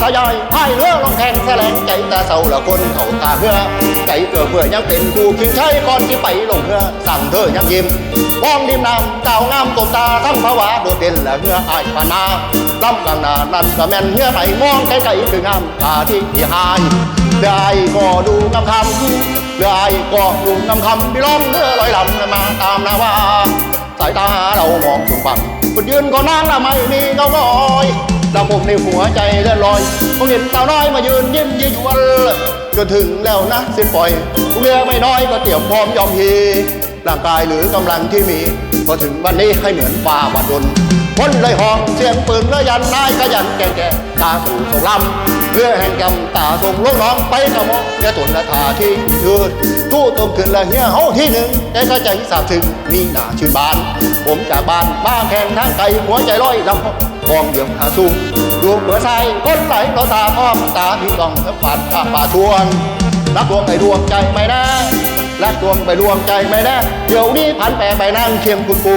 สยายพายเรือลงแข่งแสลงใจแต่เศร้าละคนเขาตาเพื่อใจเกิดเพื่อยังเป็นกูคิงใช้ก่อนที่ไปลงเรือสั่งเธอยังยิ้มป้องดิมนำเจ้างามตบตาทั้งภาวะโดดเด่นและเพื่ออายปานาลำกลางนานั่นก็แม่นเมื่อไปมองไกลๆคืองามตาที่ที่หายได้ก็ดูงามคำได้ก็ดูงามคำพี่ล้อมเรือลอยลำมาตามนาว่าสายตาเรามองถึงฝั่งคนยืนก็นั่งละไม่มีเงาลอย ดำผมในหัวใจเลื่อนลอยผมเห็นสาวน้อยมายืนยิ้มยิ้มวันก็ถึงแล้วนะสิ้นปล่อยเรือไม่น้อยก็เตรียมพร้อมยอมพีร่างกายหรือกำลังที่มีพอถึงวันนี้ให้เหมือนฟ้าบัดดลคนเลยห้องเสียงปืนและยันนายขยันแก่แก่ตาสู่สงลำเรือแห่งกำตาส่งลูกน้องไปกระมองแกตุนละทาที่ยืนทู่ตมขึ้นละเฮียเฮาที่หนึ่งแกก็ใจสาบถึงมีหนาชื่นบาน ผมจากบ้านบ้านแข่งทางไกลหัวใจลอยลำ กองเดียวหาสูงดวงเบื่อใสคนไหลเราตาพร้อมตาพี่ต้องปาดป่าป่าชวนรักดวงไอ้ดวงใจไม่แน่รักดวงไปดวงใจไม่แน่เดี๋ยวนี้พันแปรไปนั่งเคียงคุณปู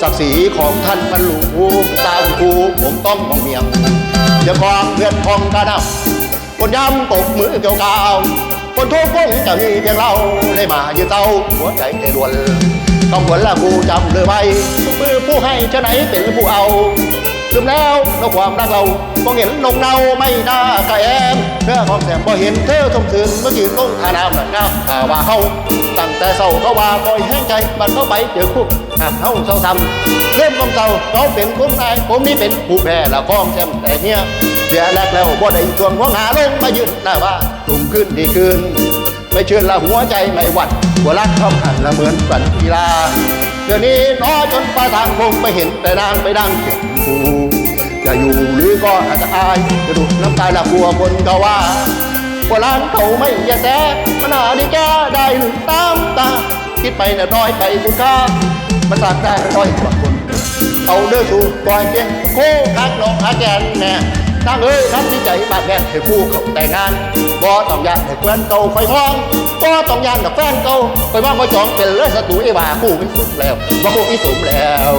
ศักดิ์ศรีของท่านมันหลูตาคุณปูผมต้องมองเมียงเดี๋ยวความเพื่อนของกระดับคนย้ำตบมือเกี่ยวกาวคนทุกข์คงจะมีเพียงเราได้มายืนเต้าหัวใจได้รวนต้องผลละกูจำเลยไว้มือผู้ให้ชะไหนเป็นผู้เอา ลืมแล้วแล้วความรักเรามองเห็นลงเนาไม่น่ากระแอมเพื่อของแสมบ่เห็นเธอสมถึงเมื่อยืนลงทาน้ำหนักน้ำตาว่าเฮาตั้งแต่เศร้าเขาว่าปล่อยแห้งใจมันก็ไปเจอคุกหากเฮาเศร้าทำเริ่มความเศร้าเขาเป็นคนนายผมนี่เป็นผู้แพ้ละก้องแชมแต่เนี่ยเสียแรกแล้วบ่ได้ทวงหัวหาลงมายืนหน้าว่าตุ่มขึ้นดีขึ้นไม่เชื่อละหัวใจไม่หวั่นหัวรักเขาหันละเหมือนฝันกีฬาเดี๋ยวนี้น้อจนปลาทางคงไปเห็นแต่นางไปดังเก็บผู ก็อาจจะอายจะดูน้ำตาละกลัวคนก็ว่าว่าร้านเขาไม่ย่แท้มันหาดีแก้ได้หรือตามตา คิดไปน่ะน้อยไปคุณค่ามันตากได้ร้อยกว่าคนเอาเด้อสู่ก่อยเพียงโค้คักน้องหาแกนแน่ตั้งเอ้ยทำที่ใจบาดแผลให้คู่เขาแต่งงานบ่ต้องยานให้แฟนเก่าคอยมองบ่ต้องยานกับแฟนเก่าคอยมองคอยจองเป็นเลยศัตรูไอ้ว่าคู่ไม่สมแล้วว่าคู่ไม่สมแล้ว